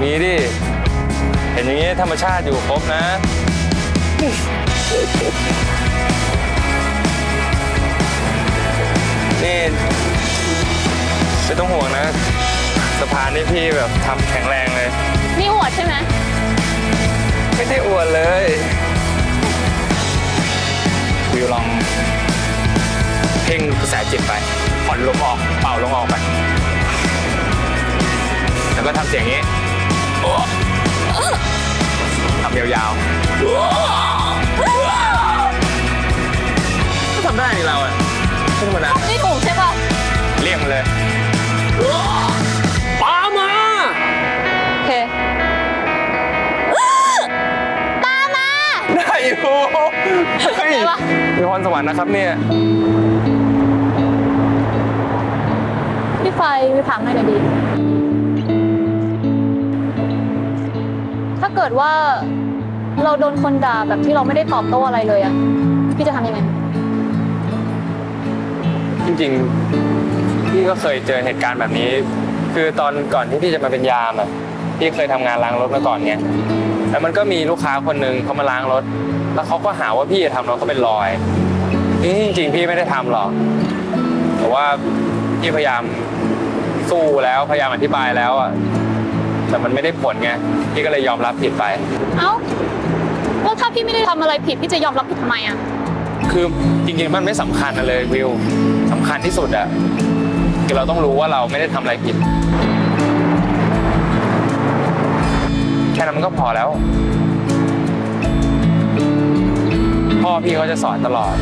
มีดิ เห็นอย่างนี้ธรรมชาติอยู่ครบนะ นี่ไม่ต้องห่วงนะ สะพานนี่พี่แบบทำแข็งแรงเลย นี่อวดใช่ไหม ไม่ได้อวดเลยวิวลองเพ่งกระแสจิตไปผ่อนลมออก เป่าลมออกไปแล้ว ก็ทำเสียงอย่างนี้ทำยาวๆก็ทำได้นี่เราอะไม่ธรรมดานี่ถูกใช่ป่ะ เรียกมันเลยปามาโอเคตามมา ได้อยู่เฮ้ยได้ปะมีพรสวรรค์นะครับเนี่ยพี่ไฟพี่ถามให้หน่อยดี เกิดว่า เราโดนคนด่าแบบที่เราไม่ได้ตอบโต้อะไรเลยอะพี่จะทำยังไง จริงๆ พี่ก็เคยเจอเหตุการณ์แบบนี้ คือตอนก่อนที่พี่จะมาเป็นยามอะพี่เคยทำงานล้างรถมาก่อนไงแล้วมันก็มีลูกค้าคนหนึ่งเขามาล้างรถ แล้วเขาก็หาว่าพี่ทำรถเขาเป็นรอยนี่จริงๆ พี่ไม่ได้ทำหรอก แต่ว่าพี่พยายามสู้แล้วพยายามอธิบายแล้วอะ แต่มันไม่ได้ผลไงพี่ก็เลยยอมรับผิดไป เอ้าแล้วถ้าพี่ไม่ได้ทำอะไรผิดพี่จะยอมรับผิดทำไมอะคือจริงๆมันไม่สำคัญนะเลยวิวสำคัญที่สุดอะคือเราต้องรู้ว่าเราไม่ได้ทำอะไรผิด แค่นั้นมันก็พอแล้ว พ่อพี่เขาจะสอนตลอด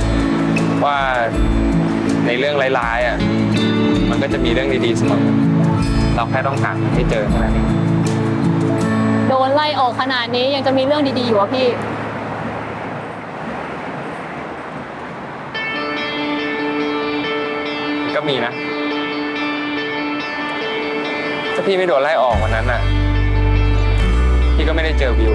ว่าในเรื่องร้ายๆอะมันก็จะมีเรื่องดีๆเสมอเราแค่ต้องหาให้เจอเท่านั้นเอง โดนไล่ออกขนาดนี้ยังจะมีเรื่องดีๆอยู่อะพี่ ก็มีนะ ถ้าพี่ไม่โดนไล่ออกวันนั้นน่ะ พี่ก็ไม่ได้เจอวิว